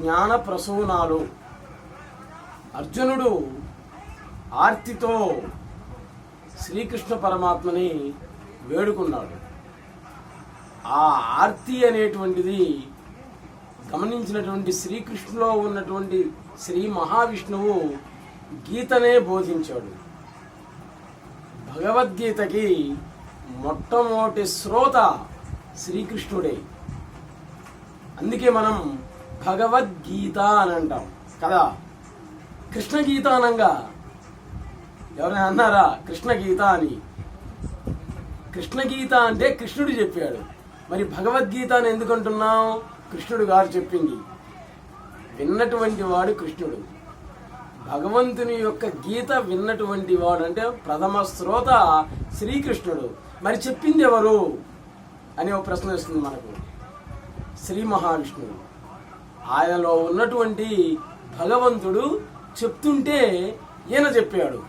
జ్ఞాన ప్రసూనాలు అర్జునుడు ఆర్తితో శ్రీకృష్ణ పరమాత్మని వేడుకున్నాడు. ఆ ఆర్తి అనేటువంటిది గమనించినటువంటి శ్రీకృష్ణులో ఉన్నటువంటి శ్రీ మహావిష్ణువు గీతనే బోధించాడు. భగవద్గీతకి మొట్టమొదటి శ్రోత శ్రీకృష్ణుడే. అందుకే మనం భగవద్గీత అని అంటాం కదా? కృష్ణ గీత అనంగా ఎవరైనా అన్నారా? కృష్ణ గీత అని. కృష్ణ గీత అంటే కృష్ణుడు చెప్పాడు. మరి భగవద్గీత అని ఎందుకు అంటున్నాం? కృష్ణుడు గారు చెప్పింది. విన్నటువంటి వాడు కృష్ణుడు. భగవంతుని యొక్క గీత విన్నటువంటి వాడు అంటే ప్రథమ శ్రోత శ్రీకృష్ణుడు. మరి చెప్పింది ఎవరు? అని ఒక ప్రశ్న వస్తుంది మనకు. శ్రీ మహావిష్ణువు. ఆయనలో ఉన్నటువంటి భగవంతుడు చెప్తుంటే ఈయన చెప్పాడు.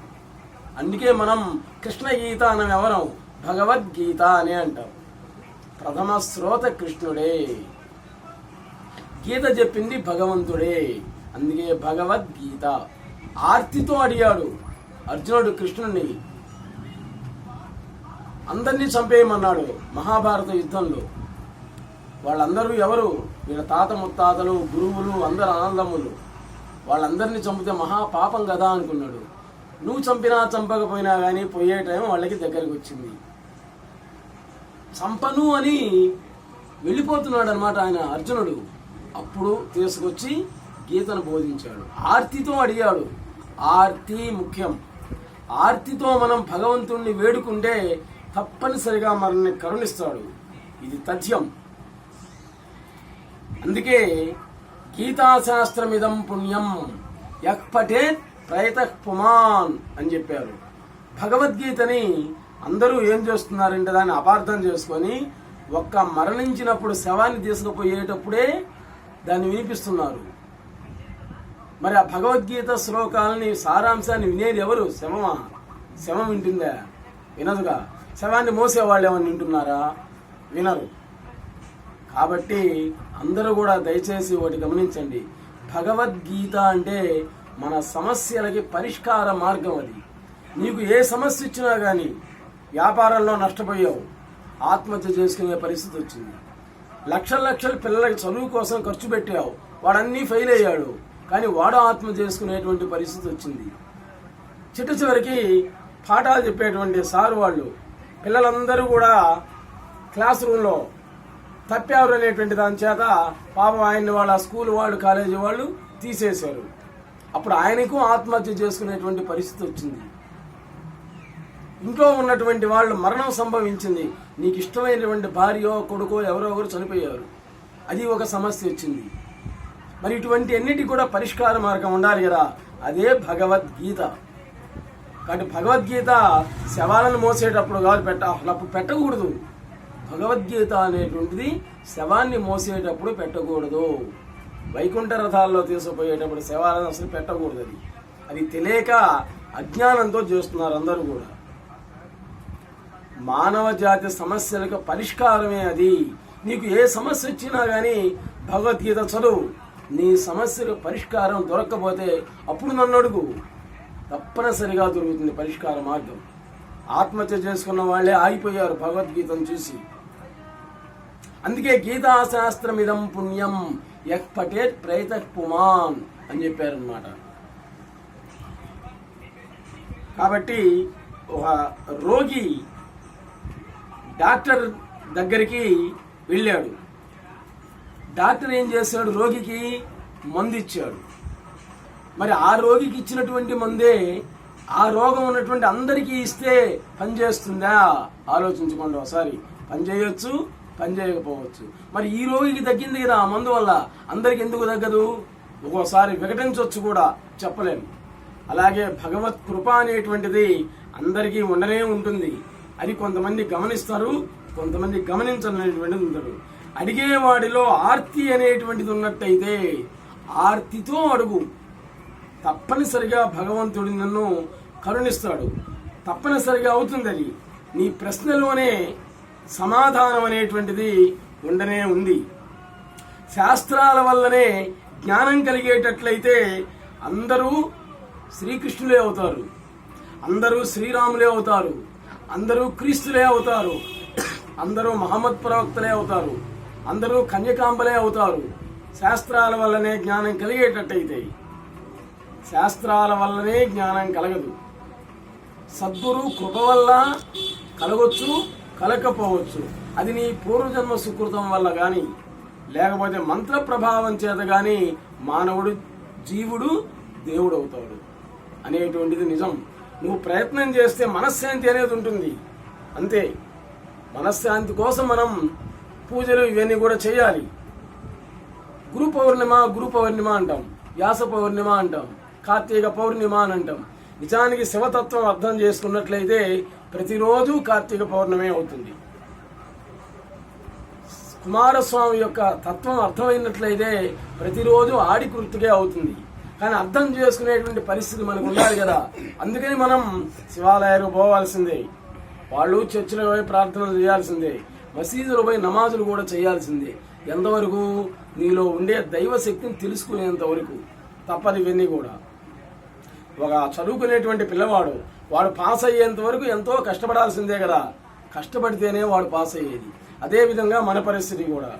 అందుకే మనం కృష్ణ గీత అన్న ఎవరం? భగవద్గీత అని అంటాం. ప్రథమ శ్రోత కృష్ణుడే. గీత చెప్పింది భగవంతుడే. అందుకే భగవద్గీత. ఆర్తితో అడిగాడు అర్జునుడు కృష్ణుడిని అందరినీ చంపేయమన్నాడు మహాభారత యుద్ధంలో. వాళ్ళందరూ ఎవరు? వీళ్ళ తాత ముత్తాతలు గురువులు అందరు ఆనందములు. వాళ్ళందరినీ చంపితే మహా పాపం కదా అనుకున్నాడు. నువ్వు చంపినా చంపకపోయినా కానీ పోయే టైం వాళ్ళకి దగ్గరికి వచ్చింది. చంపను అని వెళ్ళిపోతున్నాడు అనమాట ఆయన అర్జునుడు. అప్పుడు తీసుకొచ్చి గీతను బోధించాడు. ఆర్తితో అడిగాడు. ఆర్తి ముఖ్యం. ఆర్తితో మనం భగవంతుణ్ణి వేడుకుంటే తప్పనిసరిగా మనల్ని కరుణిస్తాడు. ఇది తథ్యం. అందుకే గీతాశాస్త్రమిదం పుణ్యం. యః పఠేత్ ప్రయత పుమాన్ అని చెప్పారు. భగవద్గీతని అందరూ ఏం చేస్తున్నారంటే దాన్ని అపార్థం చేసుకొని ఒక్క మరణించినప్పుడు శవాన్ని తీసుకుపోయేటప్పుడే దాన్ని వినిపిస్తున్నారు. మరి ఆ భగవద్గీత శ్లోకాలని సారాంశాన్ని వినేది ఎవరు? శవమా? శవం వింటుందా? వినదుగా. శవాన్ని మోసేవాళ్ళు ఏమని వింటున్నారా? వినరు. కాబట్టి అందరూ కూడా దయచేసి ఒకటి గమనించండి. భగవద్గీత అంటే మన సమస్యలకి పరిష్కార మార్గం అది. నీకు ఏ సమస్య ఇచ్చినా కానీ వ్యాపారంలో నష్టపోయావు. ఆత్మహత్య చేసుకునే పరిస్థితి వచ్చింది. లక్షల లక్షల పిల్లలకి చదువు కోసం ఖర్చు పెట్టావు. వాడన్నీ ఫెయిల్ అయ్యాడు. కానీ వాడు ఆత్మ చేసుకునేటువంటి పరిస్థితి వచ్చింది. చిట్ట చివరికి పాఠాలు చెప్పేటువంటి సారు వాళ్ళు. పిల్లలందరూ కూడా క్లాస్ రూమ్లో తప్పారు అనేటువంటి దాని చేత పాపం ఆయన్ని వాళ్ళ స్కూల్ వాళ్ళు కాలేజీ వాళ్ళు తీసేశారు. అప్పుడు ఆయనకు ఆత్మహత్య చేసుకునేటువంటి పరిస్థితి వచ్చింది. ఇంట్లో ఉన్నటువంటి వాళ్ళు మరణం సంభవించింది. నీకు ఇష్టమైనటువంటి భార్యో కొడుకో ఎవరో ఒకరు చనిపోయారు. అది ఒక సమస్య వచ్చింది. మరి ఇటువంటి అన్నిటి కూడా పరిష్కార మార్గం ఉండాలి కదా. అదే భగవద్గీత. కాబట్టి భగవద్గీత శవాలను మోసేటప్పుడు కాదు పెట్ట అప్పుడు పెట్టకూడదు. భగవద్గీత అనేటువంటిది శవాన్ని మోసేటప్పుడు పెట్టకూడదు. వైకుంఠ రథాల్లో తీసుకుపోయేటప్పుడు శవాలను అసలు పెట్టకూడదు అది. అది తెలియక అజ్ఞానంతో చేస్తున్నారు అందరూ కూడా. మానవ జాతి సమస్యలకు పరిష్కారమే అది. నీకు ఏ సమస్య వచ్చినా కానీ భగవద్గీత చదువు. నీ సమస్యకు పరిష్కారం దొరక్కపోతే అప్పుడు నన్ను అడుగు. తప్పనిసరిగా దొరుకుతుంది పరిష్కార మార్గం. ఆత్మహత్య చేసుకున్న వాళ్ళే ఆగిపోయారు భగవద్గీతను చూసి. అందుకే గీతాశాస్త్రం ఇదం పుణ్యం ఎక్ పటేట్ ప్రేత పుమాన్ అని చెప్పారనమాట కాబట్టి ఒక రోగి డాక్టర్ దగ్గరికి వెళ్ళాడు. డాక్టర్ ఏం చేశాడు? రోగికి మందు ఇచ్చాడు మరి ఆ రోగికి ఇచ్చినటువంటి మందే ఆ రోగం ఉన్నటువంటి అందరికీ ఇస్తే పని చేస్తుందా? ఆలోచించుకోండి ఒకసారి. పని పనిచేయకపోవచ్చు. మరి ఈ రోగికి తగ్గింది కదా ఆ మందు వల్ల అందరికి ఎందుకు తగ్గదు? ఒక్కోసారి వికటించవచ్చు కూడా చెప్పలేము అలాగే భగవత్ కృప అనేటువంటిది అందరికీ ఉండనే ఉంటుంది. అది కొంతమంది గమనిస్తారు కొంతమంది గమనించనటువంటిది ఉంటారు అడిగేవాడిలో ఆర్తి అనేటువంటిది ఉన్నట్టయితే ఆర్తితో అడుగు. తప్పనిసరిగా భగవంతుడు నన్ను కరుణిస్తాడు. తప్పనిసరిగా అవుతుంది అది నీ ప్రశ్నలోనే సమాధానం అనేటువంటిది ఉండనే ఉంది. శాస్త్రాల వల్లనే జ్ఞానం కలిగేటట్లయితే అందరూ శ్రీకృష్ణులే అవుతారు. అందరూ శ్రీరాములే అవుతారు. అందరూ క్రీస్తులే అవుతారు. అందరూ మహమ్మద్ ప్రవక్తలే అవుతారు. అందరూ కన్యకాంబలే అవుతారు. శాస్త్రాల వల్లనే జ్ఞానం కలిగేటట్టయితే శాస్త్రాల వల్లనే జ్ఞానం కలగదు. సద్గురు కృప వల్ల కలగొచ్చు కలగకపోవచ్చు అది నీ పూర్వజన్మ సుకృతం వల్ల గాని లేకపోతే మంత్ర ప్రభావం చేత గాని మానవుడు జీవుడు దేవుడు అవుతాడు అనేటువంటిది నిజం. నువ్వు ప్రయత్నం చేస్తే మనశ్శాంతి అనేది ఉంటుంది. అంతే. మనశ్శాంతి కోసం మనం పూజలు ఇవన్నీ కూడా చేయాలి. గురు పౌర్ణిమ గురు పౌర్ణిమ అంటాం. వ్యాస పౌర్ణిమ అంటాం. కార్తీక పౌర్ణిమ అని అంటాం. నిజానికి శివతత్వం అర్థం చేసుకున్నట్లయితే ప్రతిరోజు కార్తీక పౌర్ణమి అవుతుంది. కుమారస్వామి యొక్క తత్వం అర్థమైనట్లయితే ప్రతిరోజు ఆడి కృతికే అవుతుంది. కానీ అర్థం చేసుకునేటువంటి పరిస్థితి మనకు ఉండాలి కదా. అందుకని మనం శివాలయాలకు పోవాల్సిందే. వాళ్ళు చర్చిలో పోయి ప్రార్థనలు చేయాల్సిందే. మసీదులు పోయి నమాజులు కూడా చేయాల్సిందే. ఎంతవరకు నీలో ఉండే దైవ శక్తిని తెలుసుకునేంత వరకు. తప్పదు ఇవన్నీ కూడా. ఒక చదువుకునేటువంటి పిల్లవాడు వాడు పాస్ అయ్యేంత వరకు ఎంతో కష్టపడాల్సిందే కదా. కష్టపడితేనే వాడు పాస్ అయ్యేది. అదేవిధంగా మన పరిస్థితి కూడా.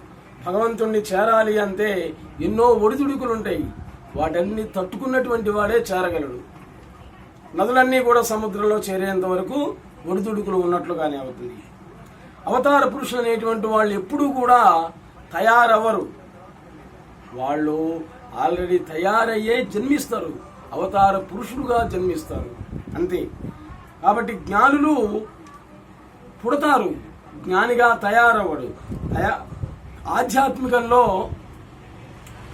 భగవంతుణ్ణి చేరాలి అంటే ఎన్నో ఒడిదుడుకులు ఉంటాయి వాటన్ని తట్టుకున్నటువంటి వాడే చేరగలడు. నదులన్నీ కూడా సముద్రంలో చేరేంత వరకు ఒడిదుడుకులు ఉన్నట్లుగానే అవుతుంది. అవతార పురుషులు అనేటువంటి వాళ్ళు ఎప్పుడూ కూడా తయారవ్వరు. వాళ్ళు ఆల్రెడీ తయారయ్యే జన్మిస్తారు. అవతార పురుషులుగా జన్మిస్తారు. అంతే. కాబట్టి జ్ఞానులు పుడతారు. జ్ఞానిగా తయారవ్వడు తయా ఆధ్యాత్మికంలో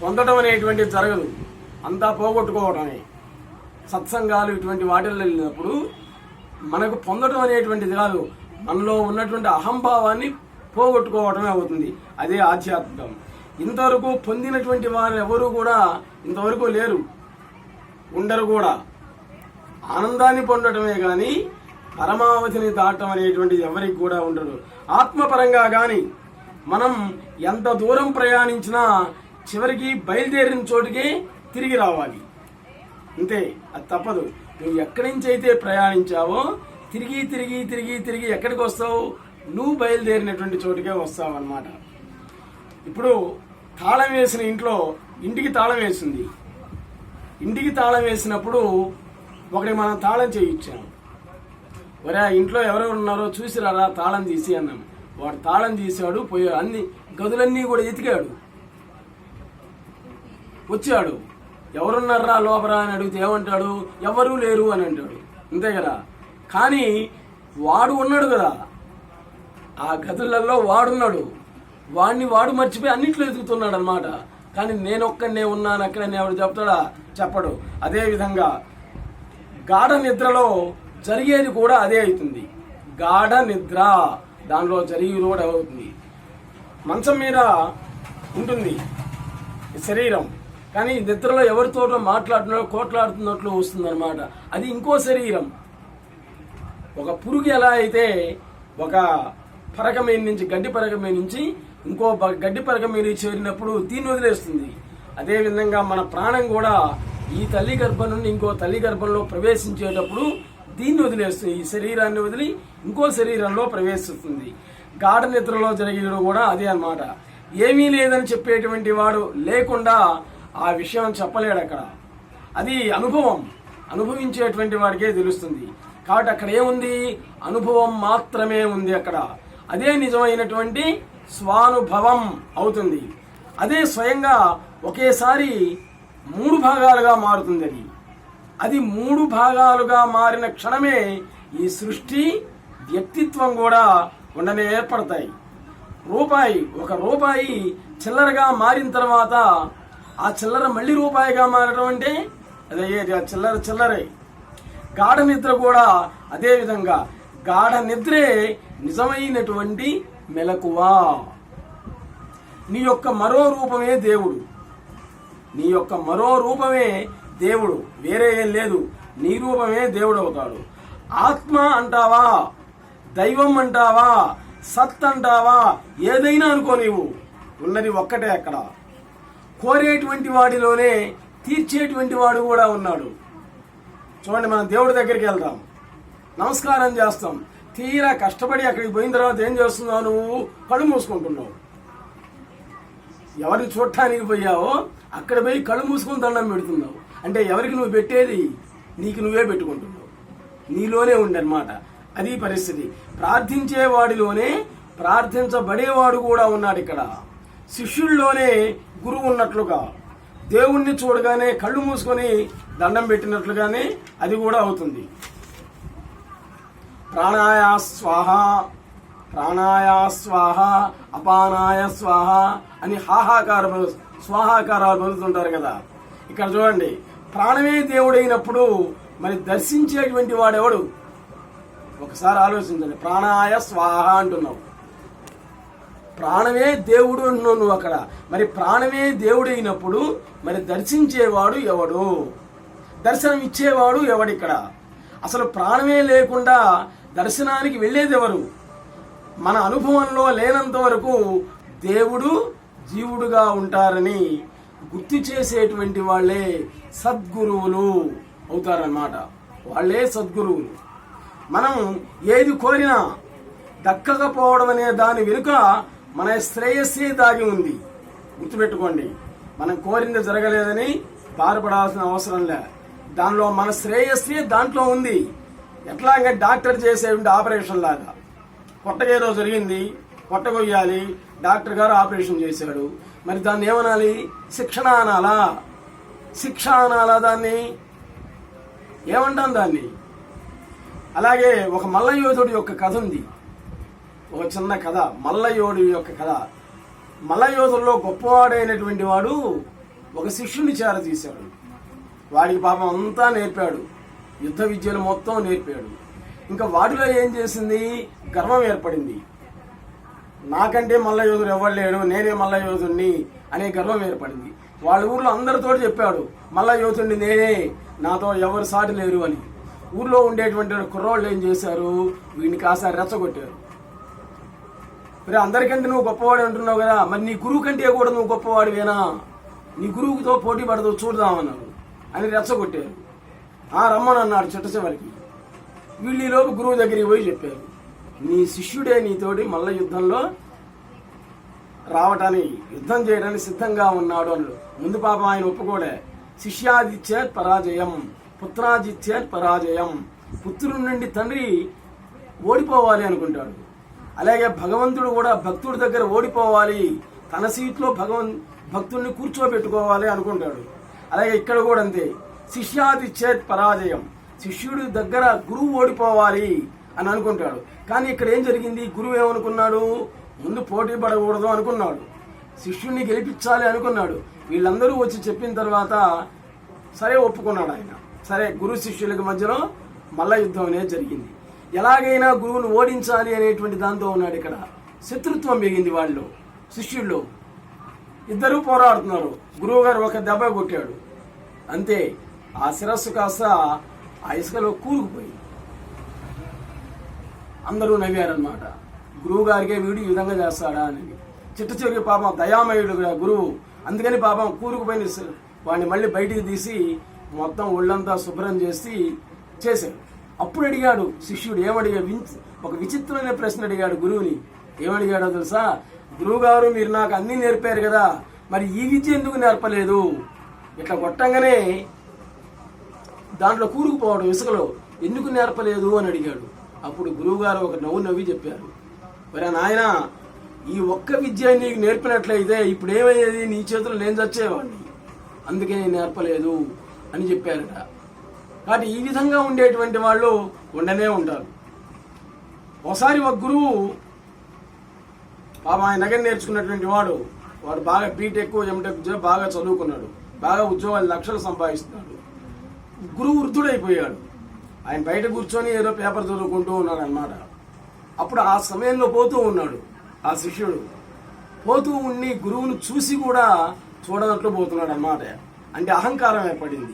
పొందడం అనేటువంటిది జరగదు. అంతా పోగొట్టుకోవడమే సత్సంగాలు ఇటువంటి వాటిల్లో వెళ్ళినప్పుడు మనకు పొందడం అనేటువంటిది కాదు. మనలో ఉన్నటువంటి అహంభావాన్ని పోగొట్టుకోవడమే అవుతుంది. అదే ఆధ్యాత్మికం. ఇంతవరకు పొందినటువంటి వారు ఎవరు కూడా ఇంతవరకు లేరు. ఉండరు కూడా. ఆనందాన్ని పొందటమే కానీ పరమావధిని దాటం అనేటువంటిది ఎవరికి కూడా ఉండదు. ఆత్మపరంగా కానీ మనం ఎంత దూరం ప్రయాణించినా చివరికి బయలుదేరిన చోటుకే తిరిగి రావాలి. అంతే అది తప్పదు. నువ్వు ఎక్కడి నుంచి అయితే ప్రయాణించావో తిరిగి తిరిగి తిరిగి తిరిగి ఎక్కడికి వస్తావు? నువ్వు బయలుదేరినటువంటి చోటుకే వస్తావు అన్నమాట ఇప్పుడు తాళం వేసిన ఇంట్లో ఇంటికి తాళం వేసింది. ఇంటికి తాళం వేసినప్పుడు ఒకటి మనం తాళం చేయించాం. ఒరే ఇంట్లో ఎవరెవరు ఉన్నారో చూసి రారా తాళం తీసి అన్నాం. వాడు తాళం తీసాడు పోయాడు అన్ని గదులన్నీ కూడా ఎతికాడు. వచ్చాడు. ఎవరున్నారా లోపరా అని అడిగితే ఏమంటాడు? ఎవరూ లేరు అని అంటాడు. అంతే కదా? కానీ వాడు ఉన్నాడు కదా. ఆ గదులలో వాడున్నాడు. వాడిని వాడు మర్చిపోయి అన్నిట్లో ఎదుగుతున్నాడు అనమాట కానీ నేను ఒక్కనే ఉన్నాను అక్కడనే ఎవడు చెప్తాడా? చెప్పడు. అదేవిధంగా గాఢ నిద్రలో జరిగేది కూడా అదే అవుతుంది. గాఢ నిద్ర దానిలో జరిగేది కూడా అవుతుంది. మంచం మీద ఉంటుంది శరీరం. కానీ నిద్రలో ఎవరితో మాట్లాడుతున్నో కోట్లాడుతున్నట్లు వస్తుంది అనమాట అది ఇంకో శరీరం. ఒక పురుగు ఎలా అయితే ఒక పరక మీద నుంచి గడ్డి పరక మీద నుంచి ఇంకో గడ్డి పరక మీద చేరినప్పుడు దీన్ని వదిలేస్తుంది. అదే విధంగా మన ప్రాణం కూడా ఈ తల్లి గర్భం నుండి ఇంకో తల్లి గర్భంలో ప్రవేశించేటప్పుడు దీన్ని వదిలేస్తుంది. ఈ శరీరాన్ని వదిలి ఇంకో శరీరంలో ప్రవేశిస్తుంది. గాఢ నిద్రలో జరిగేది కూడా అదే అన్నమాట. ఏమీ లేదని చెప్పేటువంటి వాడు లేకుండా ఆ విషయం చెప్పలేడు అక్కడ. అది అనుభవం. అనుభవించేటువంటి వాడికే తెలుస్తుంది. కాబట్టి అక్కడ ఏముంది? అనుభవం మాత్రమే ఉంది అక్కడ. అదే నిజమైనటువంటి స్వానుభవం అవుతుంది. అదే స్వయంగా ఒకేసారి మూడు భాగాలుగా మారుతుంది అది అది మూడు భాగాలుగా మారిన క్షణమే ఈ సృష్టి వ్యక్తిత్వం కూడా ఉండనే ఏర్పడతాయి. రూపాయి ఒక రూపాయి చిల్లరగా మారిన తర్వాత ఆ చిల్లర మళ్ళీ రూపాయిగా మారడం అంటే అదే ఆ చిల్లర చిల్లరే. గాఢ నిద్ర కూడా అదేవిధంగా గాఢ నిద్రే నిజమైనటువంటి మెలకువా. నీ యొక్క మరో రూపమే దేవుడు. నీ యొక్క మరో రూపమే దేవుడు వేరే ఏం లేదు. నీ రూపమే దేవుడు అవుతాడు. ఆత్మ అంటావా? దైవం అంటావా? సత్ అంటావా? ఏదైనా అనుకో నీవు. ఉన్నది ఒక్కటే అక్కడ. కోరేటువంటి వాడిలోనే తీర్చేటువంటి వాడు కూడా ఉన్నాడు. చూడండి మనం దేవుడి దగ్గరికి వెళ్తాం నమస్కారం చేస్తాం. తీరా కష్టపడి అక్కడికి పోయిన తర్వాత ఏం చేస్తున్నావు నువ్వు? కళ్ళు మూసుకుంటున్నావు. ఎవరిని చూడటానికి పోయావో? అక్కడ పోయి కళ్ళు మూసుకొని దండం పెడుతున్నావు. అంటే ఎవరికి నువ్వు పెట్టేది? నీకు నువ్వే పెట్టుకుంటున్నావు. నీలోనే ఉండనమాట అది పరిస్థితి. ప్రార్థించేవాడిలోనే ప్రార్థించబడేవాడు కూడా ఉన్నాడు ఇక్కడ. శిష్యుల్లోనే గురువు ఉన్నట్లుగా దేవుణ్ణి చూడగానే కళ్ళు మూసుకొని దండం పెట్టినట్లుగానే అది కూడా అవుతుంది. ప్రాణాయా స్వాహ ప్రాణాయా స్వాహ అపానాయ స్వాహ అని హాహాకార స్వాహాకారాలు పొందుతుంటారు కదా. ఇక్కడ చూడండి ప్రాణమే దేవుడైనప్పుడు మరి దర్శించేటువంటి వాడెవడు? ఒకసారి ఆలోచించండి ప్రాణాయ స్వాహ అంటున్నావు ప్రాణమే దేవుడు అంటున్నావు నువ్వు అక్కడ. మరి ప్రాణమే దేవుడైనప్పుడు మరి దర్శించేవాడు ఎవడు? దర్శనం ఇచ్చేవాడు ఎవడిక్కడ? అసలు ప్రాణమే లేకుండా దర్శనానికి వెళ్ళేది ఎవరు? మన అనుభవంలో లేనంత వరకు దేవుడు జీవుడుగా ఉంటారని గుర్తు చేసేటువంటి వాళ్ళే సద్గురువులు అవుతారన్నమాట. వాళ్ళే సద్గురువులు. మనం ఏది కోరినా దక్కకపోవడం అనే దాని వెనుక మన శ్రేయస్సే దాగి ఉంది. గుర్తుపెట్టుకోండి మనం కోరింది జరగలేదని బాధపడాల్సిన అవసరం లే. దానిలో మన శ్రేయస్సే దాంట్లో ఉంది. ఎట్లాగే డాక్టర్ చేసేటువంటి ఆపరేషన్ లాగా. పొట్టగేదో జరిగింది పొట్ట కొయ్యాలి డాక్టర్ గారు ఆపరేషన్ చేశాడు. మరి దాన్ని ఏమనాలి? శిక్షణ అనాలా? శిక్ష అనాలా దాన్ని? ఏమంటాం దాన్ని? అలాగే ఒక మల్లయోధుడి యొక్క కథ ఉంది. ఒక చిన్న కథ. మల్లయోధుడి యొక్క కథ. మల్లయోధుల్లో గొప్పవాడైనటువంటి వాడు ఒక శిష్యుని చేరతీశాడు వాడికి పాపం అంతా నేర్పాడు. యుద్ధ విద్యలు మొత్తం నేర్పాడు. ఇంకా వాడిలో ఏం చేసింది? గర్వం ఏర్పడింది. నాకంటే మల్లయోధుడు ఎవరు లేడు నేనే మల్ల మల్లయోధుడిని అనే గర్వం ఏర్పడింది. వాళ్ళ ఊర్లో అందరితో చెప్పాడు మల్ల మల్లయోధుడిని నేనే నాతో ఎవరు సాటి లేరు అని. ఊర్లో ఉండేటువంటి కుర్రోళ్ళు ఏం చేశారు? వీడిని కాస్త రెచ్చగొట్టారు. మరి అందరికంటే నువ్వు గొప్పవాడు అంటున్నావు కదా మరి నీ గురువు కంటే కూడా నువ్వు గొప్పవాడివేనా? నీ గురువుతో పోటీ పడదు చూడదామన్నారు అని రెచ్చగొట్టారు. ఆ రమ్మని అన్నాడు చిట్ట చివరికి. వీళ్ళు ఈలోపు గురువు దగ్గరికి పోయి చెప్పారు. నీ శిష్యుడే నీతోటి మల్ల యుద్ధంలో రావటానికి యుద్ధం చేయడానికి సిద్ధంగా ఉన్నాడు అన్నాడు. ముందు పాపం ఆయన ఒప్పుకోలే. శిష్యాదిత్యేత్ పరాజయం పుత్రాదిత్యేత్ పరాజయం. పుత్రుడి నుండి తండ్రి ఓడిపోవాలి అనుకుంటాడు. అలాగే భగవంతుడు కూడా భక్తుడి దగ్గర ఓడిపోవాలి. తన సీట్లో భగవన్ భక్తుడిని కూర్చోబెట్టుకోవాలి అనుకుంటాడు. అలాగే ఇక్కడ కూడా అంతే. శిష్యాదిచ్చేత్ పరాజయం. శిష్యుడి దగ్గర గురువు ఓడిపోవాలి. అని అనుకుంటాడు. కానీ ఇక్కడ ఏం జరిగింది? గురువు ఏమనుకున్నాడు? ముందు పోటీ పడకూడదు అనుకున్నాడు. శిష్యుణ్ణి గెలిపించాలి అనుకున్నాడు. వీళ్ళందరూ వచ్చి చెప్పిన తర్వాత సరే ఒప్పుకున్నాడు ఆయన. సరే గురు శిష్యులకి మధ్యలో మల్ల యుద్ధం అనేది జరిగింది. ఎలాగైనా గురువును ఓడించాలి అనేటువంటి దాంతో ఉన్నాడు ఇక్కడ. శత్రుత్వం మిగింది వాళ్ళు శిష్యుల్లో. ఇద్దరూ పోరాడుతున్నారు. గురువు గారు ఒక దెబ్బ కొట్టాడు. అంతే. ఆ శిరస్సు కాస్త ఆ ఇసుకలో కూరుకుపోయింది. అందరూ నవ్వారనమాట గురువు గారికే వీడు ఈ విధంగా చేస్తాడా అని. చిట్ట చివరికి పాపం దయామయుడు కూడా గురువు. అందుకని పాపం కూరుకుపోయిన స- వాడిని మళ్ళీ బయటికి తీసి మొత్తం ఒళ్ళంతా శుభ్రం చేసి చేశాడు. అప్పుడు అడిగాడు శిష్యుడు ఏమడిగా ఒక విచిత్రమైన ప్రశ్న అడిగాడు గురువుని. ఏమడిగాడో తెలుసా? గురువు గారు మీరు నాకు అన్నీ నేర్పారు కదా మరి ఈ విద్య ఎందుకు నేర్పలేదు? ఇట్లా కొట్టంగానే దాంట్లో కూరుకుపోవడం ఇసుకలో ఎందుకు నేర్పలేదు అని అడిగాడు. అప్పుడు గురువుగారు ఒక నవ్వు నవ్వి చెప్పారు. మరి నాయన ఈ ఒక్క విద్య నీకు నేర్పినట్లయితే ఇప్పుడు ఏమయ్యేది నీ చేతులు నేను చచ్చేవాడిని అందుకే నేను నేర్పలేదు అని చెప్పారట. కాబట్టి ఈ విధంగా ఉండేటువంటి వాళ్ళు ఉండనే ఉంటారు. ఒకసారి ఒక గురువు పాప ఆయన దగ్గర నేర్చుకున్నటువంటి వాడు వాడు బాగా బీటెక్ ఎంటెక్ బాగా చదువుకున్నాడు. బాగా ఉద్యోగాలు లక్షలు సంపాదిస్తున్నాడు. గురువు వృద్ధుడైపోయాడు. ఆయన బయట కూర్చొని ఏదో పేపర్ చదువుకుంటూ ఉన్నాడు అనమాట అప్పుడు ఆ సమయంలో పోతూ ఉన్నాడు ఆ శిష్యుడు. పోతూ ఉండి గురువును చూసి కూడా చూడనట్లు పోతున్నాడు అన్నమాట అంటే అహంకారం ఏర్పడింది.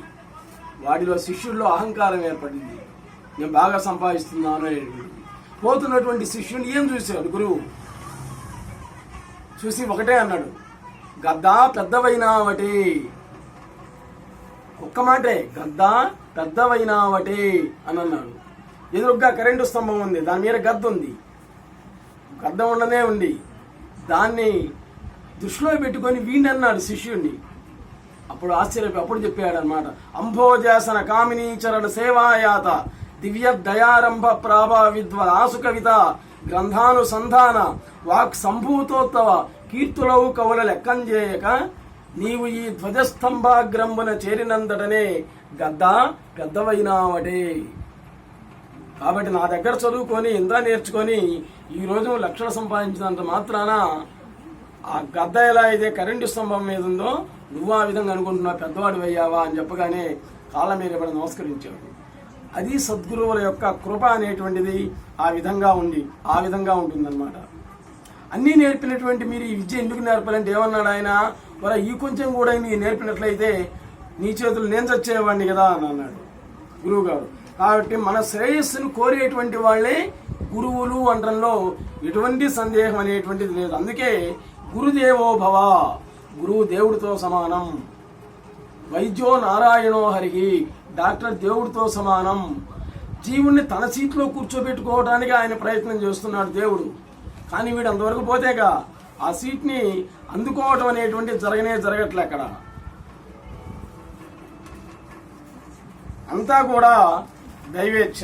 వాడిలో శిష్యుల్లో అహంకారం ఏర్పడింది. నేను బాగా సంపాదిస్తున్నాను పోతున్నటువంటి శిష్యుని ఏం చూశాడు గురువు? చూసి ఒకటే అన్నాడు. గద్దా పెద్దవైనావటి. ఒక్క మాటే గద్దా పెద్దవైనావటి అని అన్నాడు. ఎదురుగ్గా కరెంటు స్తంభం ఉంది దాని మీద గద్ద ఉంది. గద్ద ఉండనే ఉంది. దాన్ని దృష్టిలో పెట్టుకొని వీణన్నాడు అన్నాడు శిష్యుణ్ణి. అప్పుడు ఆశ్చర్యపోయి అప్పుడు చెప్పాడు అనమాట అంభోజాసన కామినీ చరణ సేవాయాత దివ్య దయారంభ ప్రాభా విద్వ ఆసు కవిత గ్రంథానుసంధాన వాక్ సంభూతోత్తవ కీర్తులవు కవుల లెక్కంజేయక నీవు ఈ ధ్వజస్తంభాగ్రంబున చేరినందటనే గద్ద గద్దవైనావటే. కాబట్టి నా దగ్గర చదువుకొని ఇంత నేర్చుకొని ఈ రోజు లక్షలు సంపాదించినంత మాత్రాన ఆ గద్ద ఎలా అయితే కరెంటు స్తంభం మీద ఉందో నువ్వు ఆ విధంగా అనుకుంటున్నావు పెద్దవాడు అయ్యావా అని చెప్పగానే కాళ్ళ మీద ఇవ్వడం నమస్కరించాడు అది సద్గురువుల యొక్క కృప అనేటువంటిది ఆ విధంగా ఉండి ఆ విధంగా ఉంటుందన్నమాట. అన్నీ నేర్పినటువంటి మీరు ఈ విద్య ఎందుకు నేర్పాలంటే ఏమన్నాడు ఆయన? మరి ఈ కొంచెం కూడా నీ నేర్పినట్లయితే నీ చేతులు నేను చచ్చేవాడిని కదా అని అన్నాడు గురువు గారు కాబట్టి మన శ్రేయస్సును కోరేటువంటి వాళ్ళే గురువులు అనడంలో ఎటువంటి సందేహం అనేటువంటిది లేదు. అందుకే గురుదేవో భవ గురువు దేవుడితో సమానం. వైద్యో నారాయణో హరికి డాక్టర్ దేవుడితో సమానం. జీవుణ్ణి తన సీట్లో కూర్చోబెట్టుకోవడానికి ఆయన ప్రయత్నం చేస్తున్నాడు దేవుడు. కానీ వీడు అంతవరకు పోతేగా ఆ సీట్ని అందుకోవటం అనేటువంటి జరగనే జరగట్లే అక్కడ. అంతా కూడా దైవేచ్ఛ.